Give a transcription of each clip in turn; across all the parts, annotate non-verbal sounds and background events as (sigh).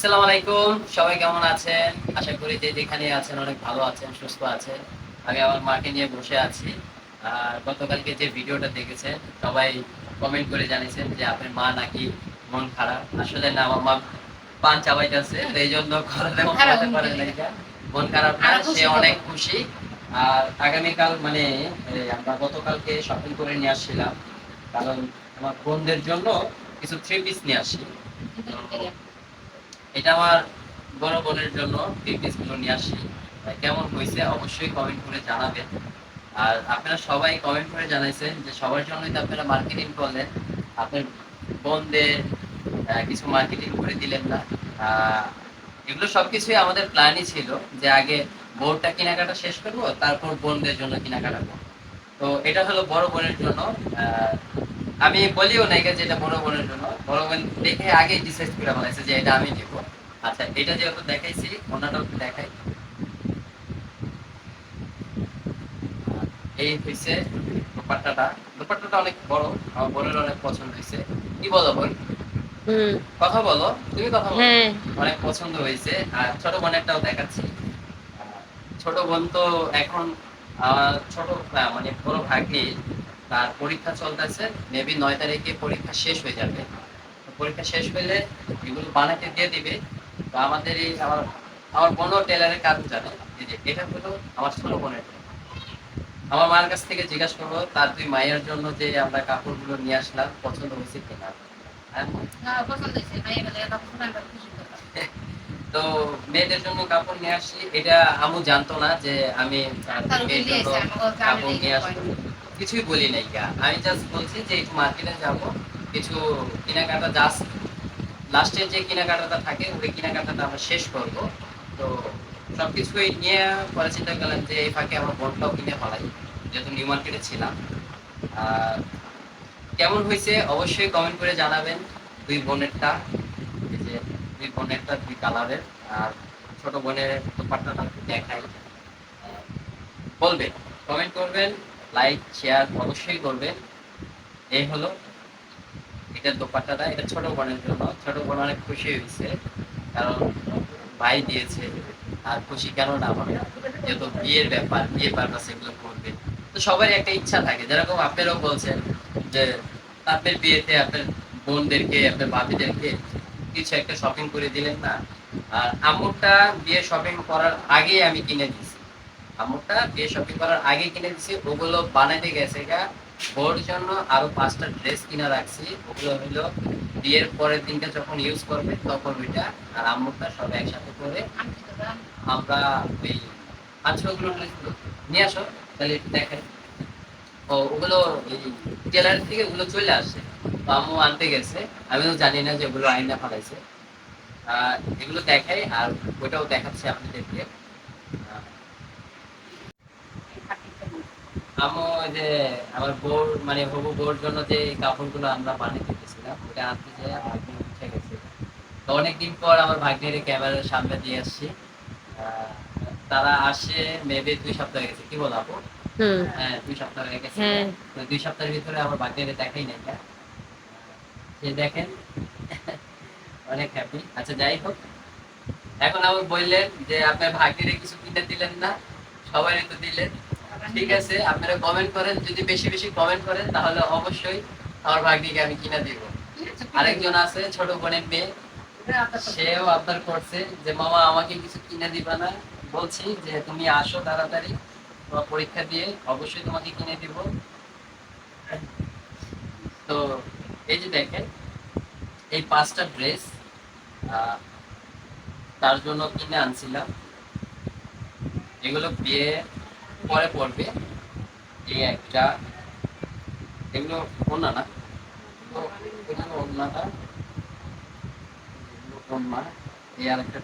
আসসালামু আলাইকুম। সবাই কেমন আছেন? আশা করি যে যেখানে আছেন অনেক ভালো আছেন সুস্থ আছেন। আমি আমার মাকে নিয়ে বসে আছি। আর গতকালকে যে ভিডিওটা দেখেছেন সবাই কমেন্ট করে জানিয়েছেন যে আপনার মা নাকি মন খারাপ। আসলে না আমার মা পান চাবাইতেছে এই জন্য মন পারে না মন খারাপ না সে অনেক খুশি। আর আগামীকাল মানে আমরা গতকালকে শপিং করে নিয়ে আসছিলাম। কারণ আমার বোনদের জন্য কিছু থ্রি পিস নিয়ে আসি এটা আমার বড় বোনের জন্যগুলো নিয়ে আসি। কেমন হয়েছে অবশ্যই কমেন্ট করে জানাবেন। আর আপনারা সবাই কমেন্ট করে জানাইছেন যে সবার জন্যই তো আপনারা মার্কেটিং করলেন। আপনার বোনদের কিছু মার্কেটিং করে দিলেন না। এগুলো সবকিছুই আমাদের প্ল্যানই ছিল যে আগে বোর্ডটা কেনাকাটা শেষ করব, তারপর বোনদের জন্য কেনাকাটা করব। তো এটা হলো বড় বোনের জন্য। আমি বলিও নাই যে এটা বড় বোনের জন্য। বড় বোন দেখে আগে ডিসাইড করে বলেছে যে এটা আমি নিব। আচ্ছা এটা যেহেতু দেখাইছি অন্যটাও দেখাই। এই হইছে দোপাট্টাটা। দোপাট্টাটা অনেক বড় আমার বোনের অনেক পছন্দ হয়েছে কি বলো বোন? কথা বলো তুমি কথা বলো। হ্যাঁ। অনেক পছন্দ হয়েছে আর ছোট বোনেরটাও দেখাচ্ছি। ছোট বোন তো এখন ছোট মানে বড় ভাগ্নি তার পরীক্ষা চলতেছে মেবি নয় তারিখে পরীক্ষা শেষ হয়ে যাবে। পরীক্ষা শেষ হলে এগুলো বানাতে দিয়ে দিবে। তো আমাদের এই আমার আমার বোনও টেলারের কাজ জানে। এটা হলো আমার ছোট বোনের আমার মার কাছ থেকে জিজ্ঞাসা করব তার দুই মায়ের জন্য যে আমরা কাপড়গুলো নিয়ে আসলাম পছন্দ হয়েছে কিনা হ্যাঁ? (laughs) তো মেয়েদের জন্য কাপড় নিয়ে আসি। এটা আমু জানতো না যে আমি কাপড় নিয়ে আসব কিছুই বলি নাই আমি জাস্ট বলছি যে একটু মার্কেটে যাব। কিছু কেনাকাটা জাস্ট লাস্টের যে কেনাকাটাটা থাকে, ওই কেনাকাটাটা আমরা শেষ করব। তো সবকিছুই নিয়ে পরে চিন্তা করলাম যে এই ফাঁকে আমার বোনটাও কিনে ফেলাই, যেহেতু নিউ মার্কেটে ছিলাম। আর কেমন হয়েছে অবশ্যই কমেন্ট করে জানাবেন দুই বোনেরটা যে দুই বোনেরটা দুই কালারের, আর ছোট বোনের দোপাট্টাটা দেখাই। বলবেন কমেন্ট করবেন লাইক শেয়ার অবশ্যই করবেন। এই হলো এটার দোপাট্টাটা, এটা ছোট বোনের জন্য। ছোট বোন অনেক খুশি হয়েছে, কারণ ভাই দিয়েছে, আর খুশি কেন না হবে যেহেতু বিয়ের ব্যাপার বিয়ে পারপাস এগুলো করবে। তো সবারই একটা ইচ্ছা থাকে। যেরকম আপনারাও বলছেন যে, আপনার বিয়েতে আপনার বোনদেরকে, আপনার ভাবিদেরকে কিছু একটা শপিং করে দিলেন না? আর আম্মুরটা বিয়ে শপিং করার আগে আমি কিনে দিছি আম্মুরটা বিয়ে শপিং করার আগে কিনে দিছি ওগুলো বানাইতে গেছে গা। ওর জন্য আরও পাঁচটা ড্রেস কিনা রাখছি। ওগুলো হইল বিয়ের পরের দিনটা যখন ইউজ করবে তখন ওইটা আর আম্মুটা সব একসাথে করে আমরা ওই আচ্ছা ওগুলো নিয়ে আসো, তাহলে দেখাই ও, ওগুলো টেলার থেকে ওগুলো চলে আসে। তো আম্মু আনতে গেছে। আমি তো জানি না যে ওগুলো আইনা ফেলাইছে এগুলো দেখাই আর ওটাও দেখাচ্ছে আপনাদেরকে। আম্মু ওই যে আমার বউর মানে হবু বউর জন্য যে কাপড়গুলো আমরা বানিয়ে দিতেছিলাম ওটা আনতে যেয়ে ভাগ্নি উঠে গেছে। তো অনেকদিন পর আমার ভাগ্নের ক্যামেরার সামনে দিয়ে আসছি। তারা আসে মেবি দুই সপ্তাহ হয়ে গেছে। কি বল আপু হ্যাঁ দুই সপ্তাহ হয়ে গেছে। হ্যাঁ। তো দুই সপ্তাহের ভিতরে আমার ভাগ্নের দেখাই নাই। না যে দেখেন অনেক হ্যাপি আচ্ছা যাই হোক। এখন আমার বললেন যে আপনার ভাগ্নিরে কিছু কিনে দিলেন না সবাই তো দিলেন। ঠিক আছে, আপনারা কমেন্ট করেন, যদি বেশি বেশি কমেন্ট করেন, তাহলে অবশ্যই আমার ভাগ্নিকে আমি কিনে দিব। আরেকজন আছে, ছোট বোনের মেয়ে, সেও আপনার করছে যে, মামা, আমাকে কিছু কিনে দিবা না। বলছি যে, তুমি আসো তাড়াতাড়ি, তোমার পরীক্ষা দিয়ে অবশ্যই তোমাকে কিনে দিব। তো, এই যে দেখেন, এই পাঁচটা ড্রেস তার জন্য কিনে আনছিলাম। এগুলো বিয়ে পরে পড়বে। এই একটা এগুলো ওনা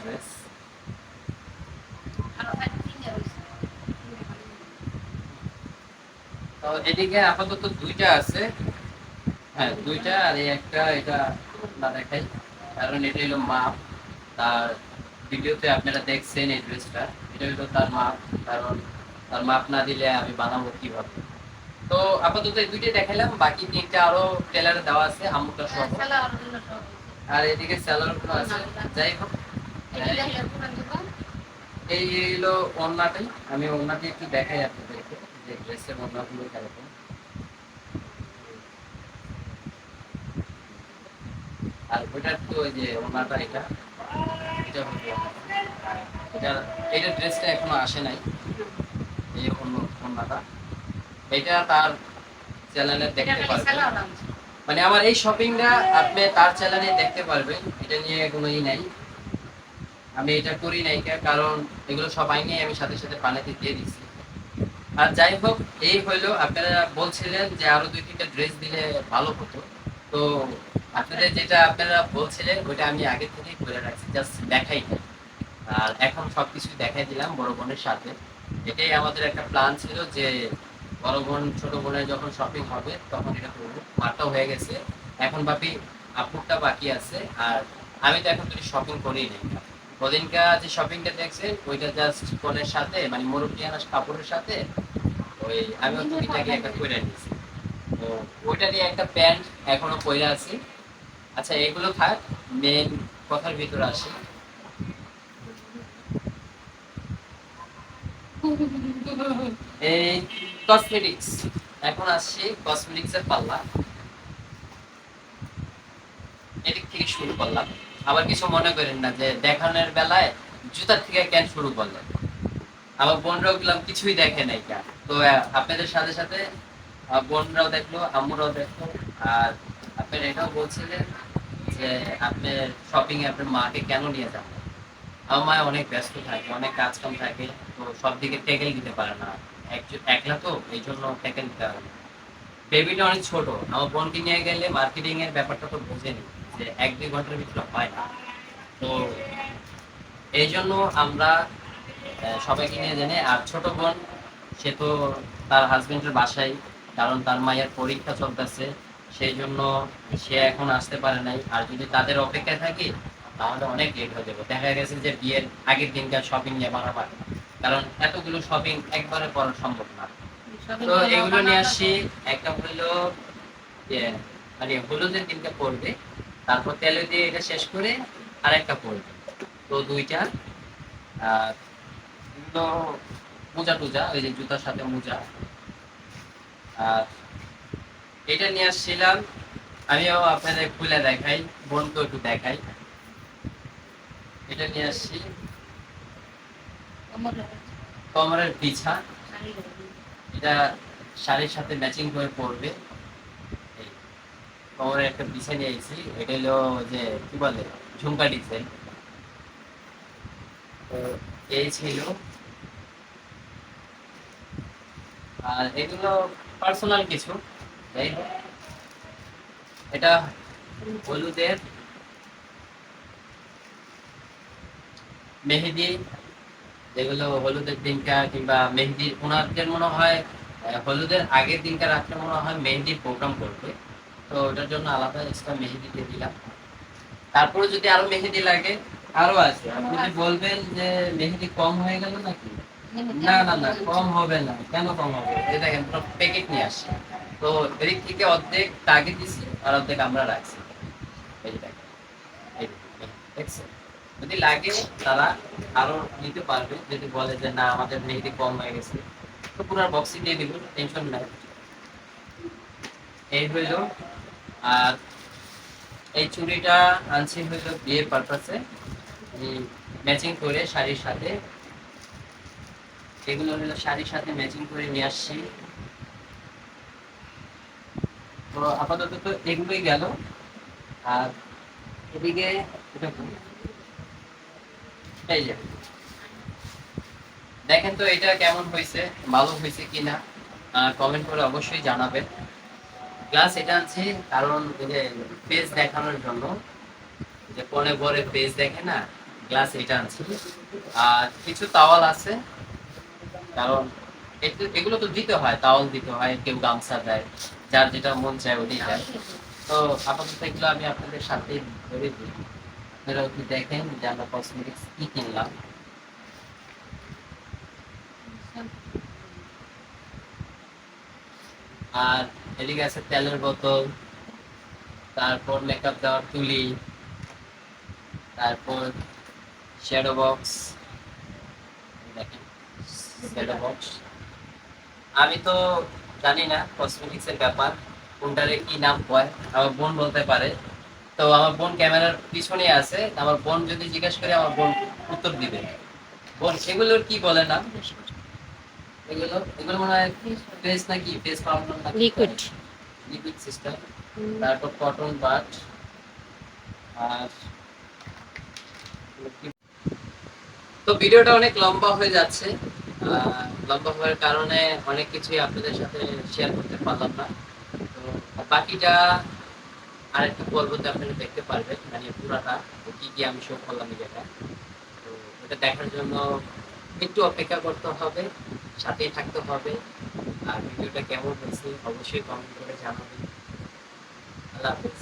ড্রেস তো এদিকে আপাতত দুইটা আছে। হ্যাঁ দুইটা আর এই একটা, এটা না দেখাই। কারণ এটা হলো মাপ। তার ভিডিওতে আপনারা দেখছেন এই ড্রেসটা এটা হলো তার মাপ। কারণ তার মাপ না দিলে আমি বানাবো কীভাবে? তো আপাতত এই দুইটাই দেখাইলাম বাকি তিনটা আরও টেলারে দেওয়া আছে আমুটা সহ। আর এদিকে স্যালারগুলো আছে। যাই হোক দোকান এই হলো ওড়নাটাই আমি ওড়নাটি একটু দেখাই আপনাদেরকে যে ড্রেসের কেরকম আর ওইটার তো ওই যে ওড়নাটা এটা। এটা। আর এটা ড্রেসটা এখনও আসে নাই। ওড়নাটা এটা তার চ্যানেলে দেখতে পারবেন মানে আমার এই শপিংটা আপনি তার চ্যানেলে দেখতে পারবেন। এটা নিয়ে কোনো ই নাই। আমি এটা করি নাই কারণ এগুলো আমি সাথে সাথে পানিতে দিয়ে দিচ্ছি আর যাই হোক এই হইল আপনারা বলছিলেন যে আরও দুই তিনটা ড্রেস দিলে ভালো হতো। তো আপনাদের যেটা আপনারা বলছিলেন ওইটা আমি আগে থেকেই করে রাখছি জাস্ট দেখাই। আর এখন সবকিছু দেখাই দিলাম বড় বোনের সাথে। এটাই আমাদের একটা প্ল্যান ছিল যে বড় বোন, ছোট বোনের যখন শপিং হবে, তখন এটা করব। মারটাও হয়ে গেছে। এখন বাকি আপুরটা বাকি আছে, আর আমি তো এখন যদি শপিং করি নাই। ওদিনকা যে শপিংটা দেখছেন ওইটা জাস্ট বোনের সাথে মানে মোরব্বিয়ানা কাপড়ের সাথে, ওই আমি ওই টুকিটাকে একটা কইরা নিয়েছি। তো ওইটা দিয়ে একটা প্যান্ট এখনও পরে আছি। আচ্ছা এগুলো থাক মেন কথার ভিতরে আসি। কসমেটিক্স এখন আসছি কসমেটিক্স এর পাল্লা। এদিক থেকে শুরু করলাম। আবার কিছু মনে করেন না যে দেখানোর বেলায় জুতার থেকে কেন শুরু করলেন? আমার বোনরাও গেলাম, কিছুই দেখে নাই কা তো আপনাদের সাথে সাথে বোনরাও দেখল, আম্মুরাও দেখল, আর আপনার এটাও বলছিলেন যে আপনার শপিং এ আপনার মাকে কেন নিয়ে যান? আমার মা অনেক ব্যস্ত থাকে, অনেক কাজ কাম থাকে, তো সব দিকে টেকেল দিতে পারে না। একলা তো এই জন্য টেকেল দিতে পারে বেবিটা অনেক ছোট, আমার বোনকে নিয়ে গেলে মার্কেটিং এর ব্যাপারটা তো বোঝেনি, যে এক দুই ঘণ্টার ভিতরে হয় না। তো এই জন্য আমরা সবাইকে নিয়ে জানি, আর ছোট বোন, সে তো তার হাজবেন্ডের বাসায়, কারণ তার মায়ের পরীক্ষা চলতেছে সেই জন্য সে এখন আসতে পারে নাই। আর যদি তাদের অপেক্ষায় থাকি তাহলে অনেক লেট হয়ে যাবে। দেখা গেছে যে বিয়ের আগের দিনকার শপিং নিয়ে বানাবার কারণ এতগুলো শপিং একবারে করা সম্ভব না। তো এগুলো নিয়ে আসি। একটা হলো মানে হলুদের দিনটা পড়বে তারপর তেলে দিয়ে এটা শেষ করে আর একটা পড়বে। তো দুইটা আর মোজা টুজা ওই যে জুতার সাথে মোজা। আর এটা নিয়ে আসছিলাম আমিও আপনাদের খুলে দেখাই বোনকে একটু দেখাই। এটা নিয়ে আসছি। কমরের পিছা এটা শাড়ির সাথে ম্যাচিং করে পরবে। এই, কোমরে একটা বিছা নিয়ে আইছি। এটা হলো যে কি বলে ঝুমকা ডিজাইন এই ছিল। আর এগুলো পার্সোনাল কিছু এটা হলুদের মেহেদি যেগুলো হলুদের দিনকা কিংবা মেহেদি ওনাদের মনে হয় হলুদের আগের দিনকার রাত্রে মনে হয় মেহেদির প্রোগ্রাম করবে। তো ওটার জন্য আলাদা এক্সট্রা মেহেদি দিয়ে দিলাম। তারপরে যদি আরও মেহেদি লাগে আরও আছে। আপনি যদি বলবেন যে মেহেদি কম হয়ে গেল নাকি? না না না কম হবে না। কেন কম হবে? এই দেখেন পুরো প্যাকেট নিয়ে আসছে। তো এদিক থেকে অর্ধেক তাকে দিছি আর অর্ধেক আমরা রাখছি। এই দেখেন। এই দেখছেন? যদি লাগে তারা আরও নিতে পারবে। যদি বলে যে, না, আমাদের মেহেদি কম হয়ে গেছে, তো পুরো বক্সই দিয়ে দিব টেনশন নাই। এই হইল, আর এই চুড়িটা আনছি হইল বিয়ের পারপাসে ম্যাচিং করে শাড়ির সাথে, এগুলো হলো শাড়ির সাথে ম্যাচিং করে নিয়ে আসছি। তো আপাতত তো এগুলোই গেল। আর এদিকে, এটা। এই যে। দেখেন তো এটা কেমন হয়েছে, ভালো হয়েছে কিনা কমেন্ট করে অবশ্যই জানাবেন। গ্লাস এটা আনছি কারণ যে পেজ দেখানোর জন্য, যে পরে পরে পেজ দেখে না গ্লাস এটা আনছি আর কিছু তাওয়াল আছে, কারণ এগুলো তো দিতে হয় তাওয়াল দিতে হয়, কেউ গামছা দেয়, যার যেটা মন চায় ওটাই দেয়। তো আপাতত এগুলো আমি আপনাদের সাথে ধরে দিই। আপনারা একটু দেখেন যে আমরা কসমেটিক্স কি কিনলাম আর এদিকে আছে তেলের বোতল তারপর মেকআপ দেওয়ার তুলি তারপর শ্যাডো বক্স শ্যাডো বক্স আমি তো জানি না কসমেটিক্স এর ব্যাপার কোনটারে কি নাম কয় আমার বোন বলতে পারে তো আমার বোন ক্যামেরার পিছনে আছে। আমার বোন যদি জিজ্ঞেস করে আমার বোন উত্তর দিবে। বোন এগুলোর কি বলে নাম? এগুলো এগুলো মনে হয় ফেস নাকি? ফেস পাউডার নাকি? লিকুইড লিকুইড সিস্টেম তারপর কটন বাট আর তো ভিডিওটা অনেক লম্বা হয়ে যাচ্ছে। লম্বা হওয়ার কারণে অনেক কিছুই আপনাদের সাথে শেয়ার করতে পারলাম না। তো বাকিটা আরেকটা পর্বতে আপনারা দেখতে পারবেন মানে পুরাটা কি কি আমি শো করলাম এটা তো ওটা দেখার জন্য একটু অপেক্ষা করতে হবে, সাথেই থাকতে হবে। আর ভিডিওটা কেমন হয়েছে অবশ্যই কমেন্ট করে জানাবেন। আল্লাহ হাফেজ।